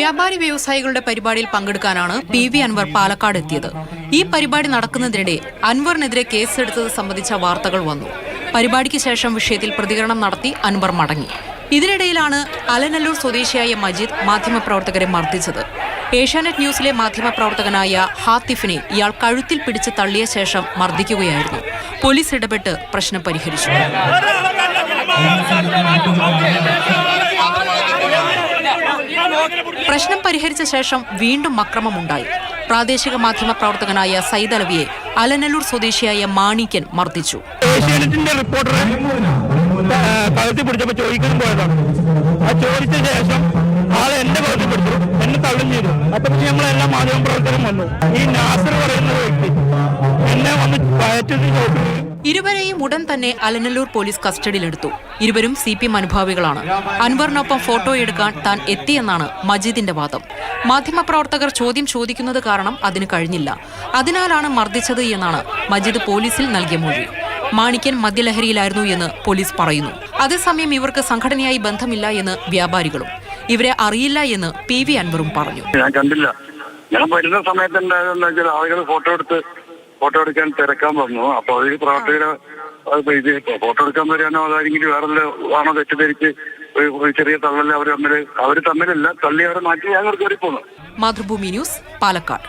വ്യാപാരി വ്യവസായികളുടെ പരിപാടിയിൽ പങ്കെടുക്കാനാണ് പി വി അൻവർ പാലക്കാട് എത്തിയത്. ഈ പരിപാടി നടക്കുന്നതിനിടെ അൻവറിനെതിരെ കേസെടുത്തത് സംബന്ധിച്ച വാർത്തകൾ വന്നു. പരിപാടിക്ക് ശേഷം വിഷയത്തിൽ പ്രതികരണം നടത്തി അൻവർ മടങ്ങി. ഇതിനിടയിലാണ് അലനല്ലൂർ സ്വദേശിയായ മജീദ് മാധ്യമപ്രവർത്തകരെ മർദ്ദിച്ചത്. ഏഷ്യാനെറ്റ് ന്യൂസിലെ മാധ്യമപ്രവർത്തകനായ ഹാത്തിഫിനെ ഇയാൾ കഴുത്തിൽ പിടിച്ച് തള്ളിയ ശേഷം മർദ്ദിക്കുകയായിരുന്നു. പോലീസ് ഇടപെട്ട് പ്രശ്നം പരിഹരിച്ചു. പ്രശ്നം പരിഹരിച്ച ശേഷം വീണ്ടും അക്രമമുണ്ടായി. പ്രാദേശിക മാധ്യമ പ്രവർത്തകനായ സയ്യിദ് അലവിയെ അലനല്ലൂർ സ്വദേശിയായ മാണിക്യൻ മർദ്ദിച്ചു. ചോദിക്കാൻ പോയതാണ്. ആ ചോദിച്ച ശേഷം ചെയ്തു. നമ്മളെല്ലാം മാധ്യമ പ്രവർത്തനം ഈ നാസർ പറയുന്ന വ്യക്തി എന്നെ വന്ന് കയറ്റത്തിൽ ചോദിച്ചു ഇരുവരെയും ഉടൻ തന്നെ അലനല്ലൂർ പോലീസ് കസ്റ്റഡിയിലെടുത്തു. ഇരുവരും സി പി എം അനുഭാവികളാണ്. അൻവറിനൊപ്പം ഫോട്ടോ എടുക്കാൻ താൻ എത്തിയെന്നാണ് മജീദിന്റെ വാദം. മാധ്യമപ്രവർത്തകർ ചോദ്യം ചോദിക്കുന്നത് കാരണം അതിന് കഴിഞ്ഞില്ല. അതിനാലാണ് മർദ്ദിച്ചത് എന്നാണ് മജീദ് പോലീസിൽ നൽകിയ മൊഴി. മാണിക്യൻ മദ്യലഹരിയിലായിരുന്നു എന്ന് പോലീസ് പറയുന്നു. അതേസമയം ഇവർക്ക് സംഘടനയായി ബന്ധമില്ല എന്ന് വ്യാപാരികളും. ഇവരെ അറിയില്ല എന്ന് പി വി അൻവറും പറഞ്ഞു. ഞാൻ കണ്ടില്ല. ഞാൻ വരുന്ന സമയത്ത് വെച്ചാൽ ആളുകൾ ഫോട്ടോ എടുത്ത് ഫോട്ടോ എടുക്കാൻ തിരക്കാൻ വന്നു. അപ്പൊ അതിൽ പ്രവർത്തകരെ ഇത് ഫോട്ടോ എടുക്കാൻ വരാനോ അതായിരിക്കും വേറെ ആണോ തെറ്റിദ്ധരിച്ച് ഒരു ചെറിയ തള്ളൽ അവർ തമ്മിൽ അവർ തമ്മിലല്ല തള്ളി അവരെ മാറ്റി ഞാൻ കയറി പോന്നു മാതൃഭൂമി ന്യൂസ് പാലക്കാട്.